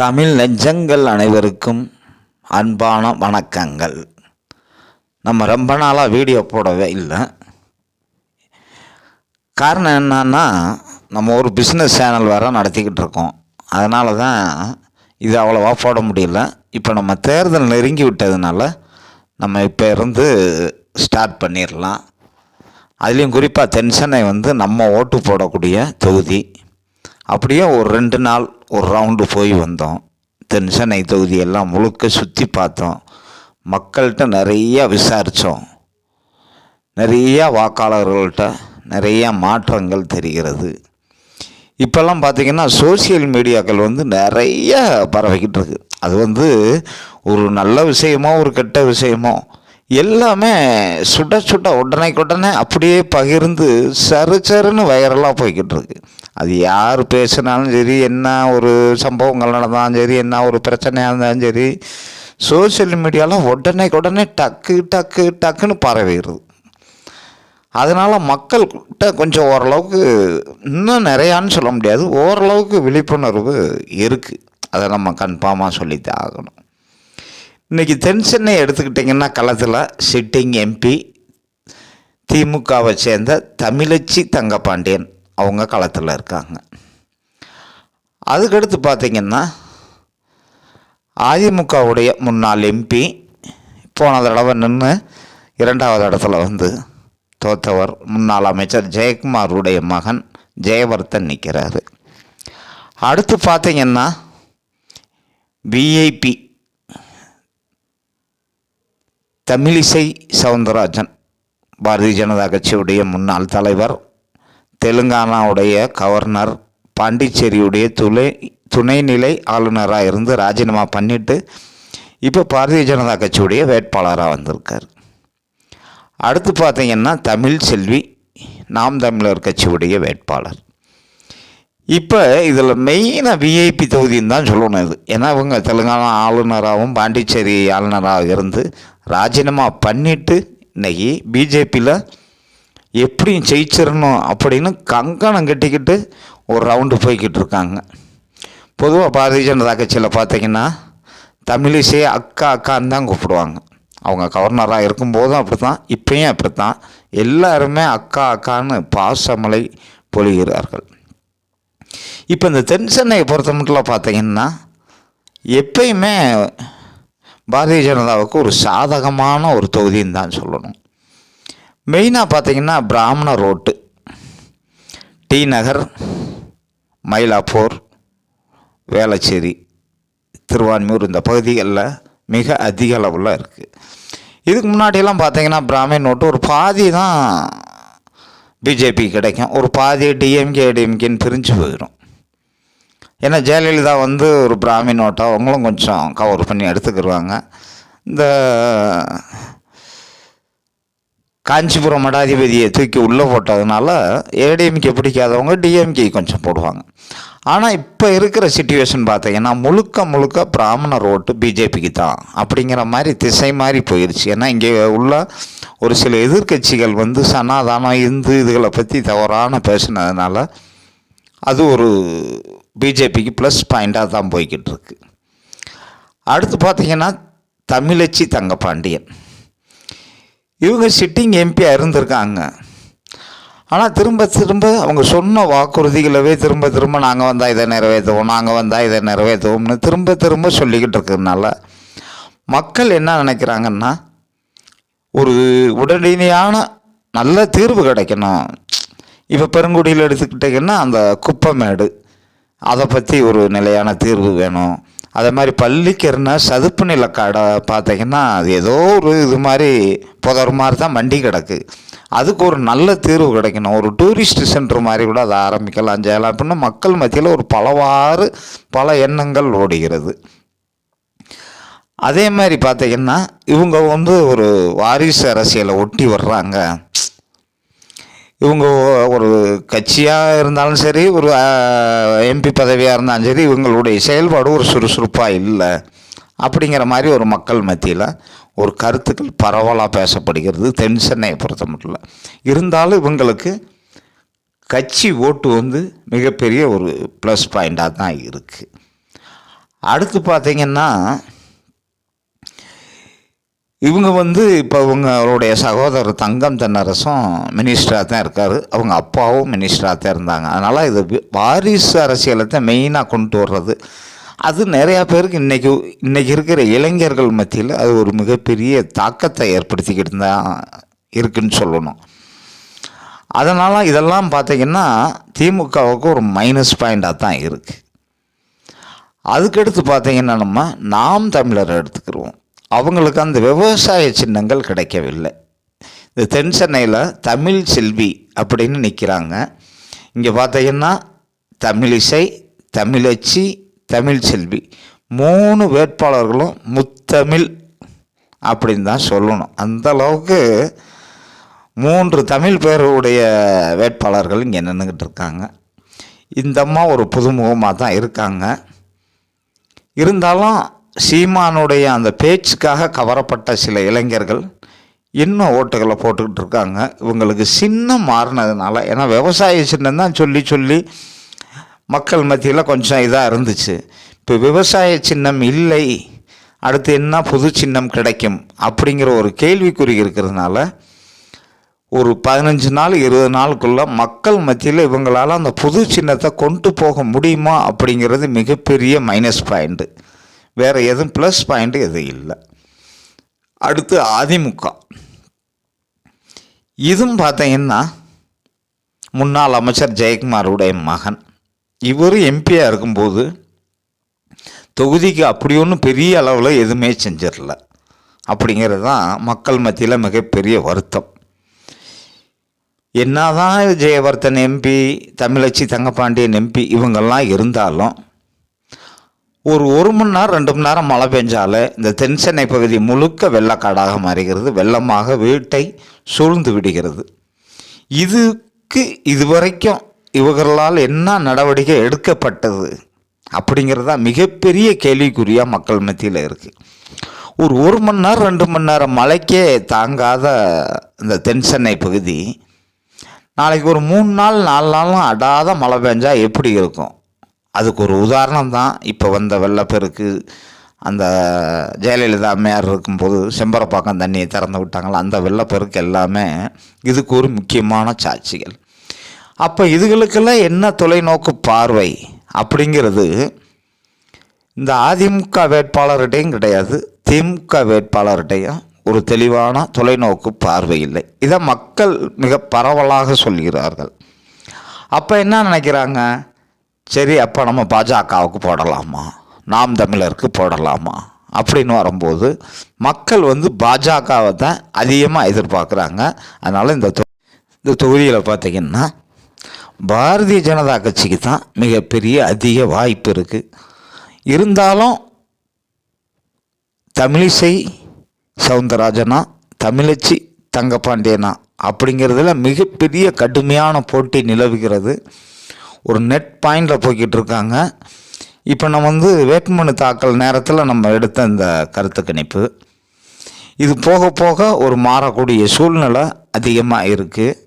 தமிழ் நெஞ்சங்கள் அனைவருக்கும் அன்பான வணக்கங்கள். நம்ம ரொம்ப நாளாக வீடியோ போடவே இல்லை. காரணம் என்னன்னா நம்ம ஒரு பிஸ்னஸ் சேனல் வேறு நடத்திக்கிட்டு இருக்கோம். அதனால தான் இது அவ்வளோவா போட முடியல. இப்போ நம்ம தேர்தல் நெருங்கி விட்டதுனால நம்ம இப்போ இருந்து ஸ்டார்ட் பண்ணிடலாம் அதுலேயும் குறிப்பாக தென்சென்னை வந்து நம்ம ஓட்டு போடக்கூடிய தொகுதி. அப்படியே ஒரு ரெண்டு நாள் ஒரு ரவுண்டு போய் வந்தோம். தென்சென்னை தொகுதியெல்லாம் முழுக்க சுற்றி பார்த்தோம். மக்கள்கிட்ட நிறையா விசாரித்தோம் நிறையா வாக்காளர்கள்ட்ட நிறையா மாற்றங்கள் தெரிகிறது. இப்போல்லாம் பார்த்திங்கன்னா சோசியல் மீடியாக்கள் வந்து நிறைய பரவிக்கிட்டு இருக்கு. அது வந்து ஒரு நல்ல விஷயமோ ஒரு கெட்ட விஷயமோ எல்லாமே சுட சுட உடனே அப்படியே பகிர்ந்து சரு சருன்னு வைரலாக போய்கிட்டு இருக்கு. அது யார் பேசினாலும் சரி என்ன ஒரு சம்பவங்கள் நடந்தாலும் சரி என்ன ஒரு பிரச்சனையாக இருந்தாலும் சரி சோசியல் மீடியாவில் உடனே உடனே டக்கு டக்கு டக்குன்னு பரவிடுது. அதனால் மக்கள்கிட்ட கொஞ்சம் ஓரளவுக்கு இன்னும் நிறையான்னு சொல்ல முடியாது. ஓரளவுக்கு விழிப்புணர்வு இருக்குது அதை நம்ம கன்ஃபார்மாக சொல்லித்தான் ஆகணும். இன்றைக்கி தென் சென்னை எடுத்துக்கிட்டிங்கன்னா களத்தில் சிட்டிங் எம்பி திமுகவை சேர்ந்த தமிழச்சி தங்கப்பாண்டியன். அவங்க களத்தில் இருக்காங்க. அதுக்கடுத்து பார்த்திங்கன்னா அதிமுகவுடைய முன்னாள் எம்பி போன தடவை நின்று இரண்டாவது இடத்துல வந்து தோத்தவர் முன்னாள் அமைச்சர் ஜெயக்குமாருடைய மகன் ஜெயவர்த்தன் நிற்கிறாரு அடுத்து பார்த்திங்கன்னா விஐபி தமிழிசை சவுந்தரராஜன் பாரதிய ஜனதா கட்சியுடைய முன்னாள் தலைவர் தெலுங்கானாவுடைய கவர்னர் பாண்டிச்சேரியுடைய துணை துணைநிலை ஆளுநராக இருந்து ராஜினாமா பண்ணிவிட்டு இப்போ பாரதிய ஜனதா கட்சியுடைய வேட்பாளராக வந்திருக்கார். அடுத்து பார்த்தீங்கன்னா தமிழ் செல்வி நாம் தமிழர் கட்சியுடைய வேட்பாளர். இப்போ இதில் மெயினாக விஐபி தொகுதின்னு தான் சொல்லணும் இது. ஏன்னா இவங்க தெலுங்கானா ஆளுநராகவும் பாண்டிச்சேரி ஆளுநராக இருந்து ராஜினாமா பண்ணிவிட்டு இன்றைக்கி பிஜேபியில் எப்படியும் ஜெயிச்சிடணும் அப்படின்னு கங்கணம் கட்டிக்கிட்டு ஒரு ரவுண்டு போய்கிட்டு இருக்காங்க. பொதுவாக பாரதிய ஜனதா கட்சியில் பார்த்தீங்கன்னா தமிழிசையை அக்கா அக்கான்னு தான் கூப்பிடுவாங்க. அவங்க கவர்னராக இருக்கும்போதும் அப்படி தான் இப்பயும் அப்படி தான் எல்லாருமே அக்கா அக்கான்னு பாசமலை பொழிகிறார்கள். இப்போ இந்த தென் சென்னையை பொறுத்த மட்டும் பார்த்தீங்கன்னா எப்பயுமே பாரதிய ஜனதாவுக்கு ஒரு சாதகமான ஒரு தொகுதின்னு தான் சொல்லணும். மெயினாக பார்த்தீங்கன்னா பிராமண ரோட்டு. டி நகர் மயிலாப்பூர் வேளச்சேரி திருவான்மியூர் இந்த பகுதிகளில் மிக அதிக அளவில் இருக்குது இதுக்கு முன்னாடியெல்லாம் பார்த்தீங்கன்னா பிராமின் நோட்டு ஒரு பாதி தான் பிஜேபி கிடைக்கும். ஒரு பாதி டிஎம்கே டிஎம்கேன்னு பிரிஞ்சு போயிடும். ஏன்னா ஜெயலலிதா வந்து ஒரு பிராமின் நோட்டை அவங்களும் கொஞ்சம் கவர் பண்ணி எடுத்துக்கிடுவாங்க இந்த காஞ்சிபுரம் மடாதிபதியை தூக்கி உள்ளே போட்டதுனால ஏடிஎம்கே பிடிக்காதவங்க டிஎம்கே கொஞ்சம் போடுவாங்க. ஆனால் இப்போ இருக்கிற சுச்சுவேஷன் பார்த்தீங்கன்னா முழுக்க முழுக்க பிராமணர் ஓட்டு பிஜேபிக்கு தான். அப்படிங்கிற மாதிரி திசை மாதிரி போயிடுச்சு ஏன்னா இங்கே உள்ள ஒரு சில எதிர்கட்சிகள் வந்து சனாதானம் இந்து இதுகளை பற்றி தவறான பேசினதுனால அது ஒரு பிஜேபிக்கு ப்ளஸ் பாயிண்ட்டாக தான் போய்கிட்டு இருக்கு. அடுத்து பார்த்திங்கன்னா தமிழச்சி தங்கப்பாண்டியன். இவங்க சிட்டிங் எம்பியாக இருந்திருக்காங்க. ஆனால் திரும்ப திரும்ப அவங்க சொன்ன வாக்குறுதிகளவே திரும்ப திரும்ப நாங்கள் வந்தால் இதை நிறைவேற்றுவோம் நாங்கள் வந்தால் இதை நிறைவேற்றுவோம்னு திரும்ப திரும்ப சொல்லிக்கிட்டு இருக்கிறதுனால மக்கள் என்ன நினைக்கிறாங்கன்னா ஒரு உடனடியான நல்ல தீர்வு கிடைக்கணும். இப்போ பெருங்குடியில் எடுத்துக்கிட்டிங்கன்னா அந்த குப்பமேடு. அதை பற்றி ஒரு நிலையான தீர்வு வேணும். அதே மாதிரி பள்ளிக்கரண சதுப்பு நிலக்காடை பார்த்தீங்கன்னா அது ஏதோ ஒரு இது மாதிரி புதர் மாதிரி தான் மண்டி கிடக்கு. அதுக்கு ஒரு நல்ல தீர்வு கிடைக்கணும். ஒரு டூரிஸ்ட் சென்டர் மாதிரி கூட அதை ஆரம்பிக்கலாம். செய்யலாம் அப்படின்னு மக்கள் மத்தியில் ஒரு பலவாறு பல எண்ணங்கள் ஓடுகிறது. அதே மாதிரி பார்த்தீங்கன்னா இவங்க வந்து ஒரு வாரிசு அரசியலை ஒட்டி வர்றாங்க. இவங்க ஒரு கட்சியாக இருந்தாலும் சரி ஒரு எம்பி பதவியாக இருந்தாலும் சரி இவங்களுடைய செயல்பாடு ஒரு சுறுசுறுப்பாக இல்லை. அப்படிங்கிற மாதிரி ஒரு மக்கள் மத்தியில் ஒரு கருத்துக்கள் பரவலாக பேசப்படுகிறது. தென் சென்னையை பொறுத்த மட்டும் இருந்தாலும் இவங்களுக்கு கட்சி ஓட்டு வந்து மிகப்பெரிய ஒரு ப்ளஸ் பாயிண்ட்டாக தான் இருக்குது அடுத்து பார்த்திங்கன்னா இவங்க வந்து இப்போ இவங்களுடைய சகோதரர் தங்கம் தென்னரசும் மினிஸ்டராக தான் இருக்கார். அவங்க அப்பாவும் மினிஸ்டராக தான் இருந்தாங்க. அதனால் இது வாரிசு அரசியலை தான் மெயினாக கொண்டு வர்றது. அது நிறையா பேருக்கு இன்றைக்கி இன்றைக்கி இருக்கிற இளைஞர்கள் மத்தியில் அது ஒரு மிகப்பெரிய தாக்கத்தை ஏற்படுத்திக்கிட்டு தான் இருக்குன்னு சொல்லணும். அதனால் இதெல்லாம் பார்த்திங்கன்னா திமுகவுக்கு ஒரு மைனஸ் பாயிண்டாக தான் இருக்குது அதுக்கடுத்து பார்த்திங்கன்னா நம்ம நாம் தமிழரை எடுத்துக்கிடுவோம் அவங்களுக்கு அந்த விவசாய சின்னங்கள் கிடைக்கவில்லை. இந்த தென் சென்னையில் தமிழ் செல்வி அப்படின்னு நிற்கிறாங்க இங்கே பார்த்தீங்கன்னா தமிழிசை தமிழச்சி தமிழ் செல்வி. மூணு வேட்பாளர்களும் முத்தமிழ் அப்படின்னு தான் சொல்லணும். அந்த அளவுக்கு மூன்று தமிழ் பேருடைய வேட்பாளர்கள் இங்கே நின்றுக்கிட்டு இருக்காங்க. இந்த அம்மா ஒரு புதுமுகமாக தான் இருக்காங்க. இருந்தாலும் சீமானுடைய அந்த பேச்சுக்காக கவரப்பட்ட சில இளைஞர்கள் இன்னும் ஓட்டுகளை போட்டுக்கிட்டு இருக்காங்க. இவங்களுக்கு சின்னம் மாறினதுனால ஏன்னா விவசாய சின்னம் தான் சொல்லி சொல்லி மக்கள் மத்தியில் கொஞ்சம் இதாக இருந்துச்சு. இப்போ விவசாய சின்னம் இல்லை. அடுத்து என்ன புது சின்னம் கிடைக்கும் அப்படிங்கிற ஒரு கேள்விக்குறி இருக்கிறதுனால ஒரு பதினஞ்சு நாள் இருபது நாளுக்குள்ள மக்கள் மத்தியில் இவங்களால் அந்த புது சின்னத்தை கொண்டு போக முடியுமா அப்படிங்கிறது மிகப்பெரிய மைனஸ் பாயிண்ட்டு வேறு எதுவும் ப்ளஸ் பாயிண்ட்டு எதுவும் இல்லை. அடுத்து அதிமுக. இதுவும் பார்த்தீங்கன்னா முன்னாள் அமைச்சர் ஜெயக்குமாருடைய மகன். இவர் எம்பியாக இருக்கும்போது தொகுதிக்கு அப்படி ஒன்றும் பெரிய அளவில் எதுவுமே செஞ்சிடல. அப்படிங்கிறது தான் மக்கள் மத்தியில் மிகப்பெரிய வருத்தம். என்னதான் ஜெயவர்தன் எம்பி தமிழச்சி தங்கப்பாண்டியன் எம்பி இவங்கெல்லாம் இருந்தாலும் ஒரு ஒரு மணி நேரம் ரெண்டு மணி நேரம் மழை பெஞ்சாலே இந்த தென் சென்னை பகுதி முழுக்க வெள்ளக்காடாக மாறுகிறது. வெள்ளமாக வீட்டை சூழ்ந்து விடுகிறது. இதுக்கு இதுவரைக்கும் இவர்களால் என்ன நடவடிக்கை எடுக்கப்பட்டது அப்படிங்கிறது தான் மிகப்பெரிய கேள்விக்குறியாக மக்கள் மத்தியில் இருக்குது ஒரு ஒரு மணி நேரம் ரெண்டு மணி நேரம் மழைக்கே தாங்காத இந்த தென் சென்னை பகுதி நாளைக்கு ஒரு மூணு நாள் நாலு நாளும் அடாத மழை பெஞ்சால் எப்படி இருக்கும்? அதுக்கு ஒரு உதாரணம் தான் இப்போ வந்த வெள்ளப்பெருக்கு அந்த ஜெயலலிதா அம்மையார் இருக்கும்போது செம்பரப்பாக்கம் தண்ணியை திறந்து விட்டாங்களா? அந்த வெள்ளப்பெருக்கு எல்லாமே இதுக்கு ஒரு முக்கியமான சாட்சிகள். அப்போ இதுகளுக்கெல்லாம் என்ன தொலைநோக்கு பார்வை அப்படிங்கிறது இந்த அதிமுக வேட்பாளர்கிட்டையும் கிடையாது. திமுக வேட்பாளர்கிட்டையும் ஒரு தெளிவான தொலைநோக்கு பார்வை இல்லை. இதை மக்கள் மிக பரவலாக சொல்கிறார்கள். அப்போ என்ன நினைக்கிறாங்க? சரி அப்போ நம்ம பாஜகவுக்கு போடலாமா? நாம் தமிழருக்கு போடலாமா? அப்படின்னு வரும்போது மக்கள் வந்து பாஜகவை தான் அதிகமாக எதிர்பார்க்குறாங்க. அதனால் இந்த தொ- இந்த தொகுதியில் பார்த்திங்கன்னா பாரதிய ஜனதா கட்சிக்கு தான் மிகப்பெரிய அதிக வாய்ப்பு இருக்குது இருந்தாலும் தமிழிசை சவுந்தரராஜனா தமிழச்சி தங்கப்பாண்டியனா அப்படிங்கிறதுல மிகப்பெரிய கடுமையான போட்டி நிலவுகிறது. ஒரு நெட் பாயிண்டில் போய்கிட்டு இருக்காங்க இப்போ நம்ம வந்து வேட்புமனு தாக்கல் நேரத்தில் நம்ம எடுத்த இந்த கருத்து கணிப்பு. இது போக போக ஒரு மாறக்கூடிய சூழ்நிலை அதிகமாக இருக்குது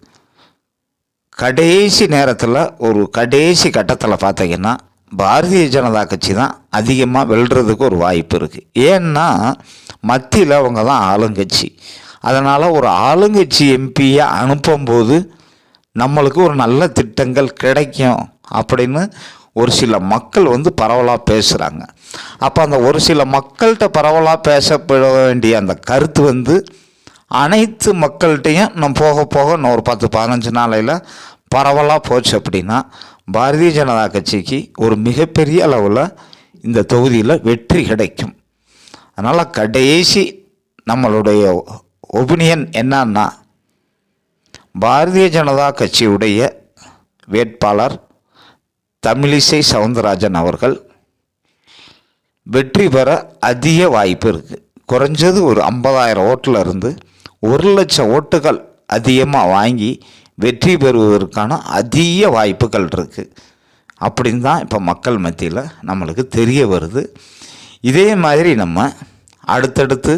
கடைசி நேரத்தில் ஒரு கடைசி கட்டத்தில் பார்த்தீங்கன்னா பாரதிய ஜனதா கட்சி தான் அதிகமாக வெல்றதுக்கு ஒரு வாய்ப்பு இருக்குது ஏன்னா மத்தியில் அவங்க தான் ஆளுங்கட்சி. அதனால் ஒரு ஆளுங்கட்சி எம்பியை அனுப்பும்போது நம்மளுக்கு ஒரு நல்ல திட்டங்கள் கிடைக்கும். அப்படின்னு ஒரு சில மக்கள் வந்து பரவலாக பேசுகிறாங்க அப்போ அந்த ஒரு சில மக்கள்கிட்ட பரவலாக பேசப்பட வேண்டிய அந்த கருத்து வந்து அனைத்து மக்கள்கிட்டையும் நம்ம போக போக இன்னும் ஒரு பத்து பதினஞ்சு நாளையில் பரவலாக போச்சு அப்படின்னா பாரதிய ஜனதா கட்சிக்கு ஒரு மிகப்பெரிய அளவில் இந்த தொகுதியில் வெற்றி கிடைக்கும். அதனால் கடைசி நம்மளுடைய ஒபினியன் என்னன்னா பாரதிய ஜனதா கட்சியுடைய வேட்பாளர் தமிழிசை சவுந்தரராஜன் அவர்கள் வெற்றி பெற அதிக வாய்ப்பு இருக்குது குறைஞ்சது ஒரு ஐம்பதாயிரம் ஓட்டில் இருந்து ஒரு லட்சம் ஓட்டுகள் அதிகமாக வாங்கி வெற்றி பெறுவதற்கான அதிக வாய்ப்புகள் இருக்குது அப்படின்னு தான் இப்போ மக்கள் மத்தியில் நம்மளுக்கு தெரிய வருது. இதே மாதிரி நம்ம அடுத்தடுத்து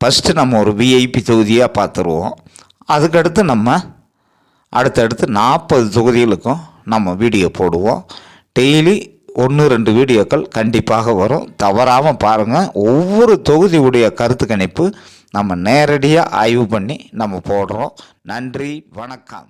ஃபஸ்ட்டு நம்ம ஒரு விஐபி தொகுதியாக பார்த்துருவோம். அதுக்கடுத்து நம்ம அடுத்தடுத்து நாற்பது தொகுதிகளுக்கும் நம்ம வீடியோ போடுவோம். டெய்லி ஒன்று ரெண்டு வீடியோக்கள் கண்டிப்பாக வரும். தவறாமல் பாருங்கள் ஒவ்வொரு தொகுதியுடைய கருத்து கணிப்பு நம்ம நேரடியாக ஆய்வு பண்ணி நம்ம போடுறோம். நன்றி வணக்கம்.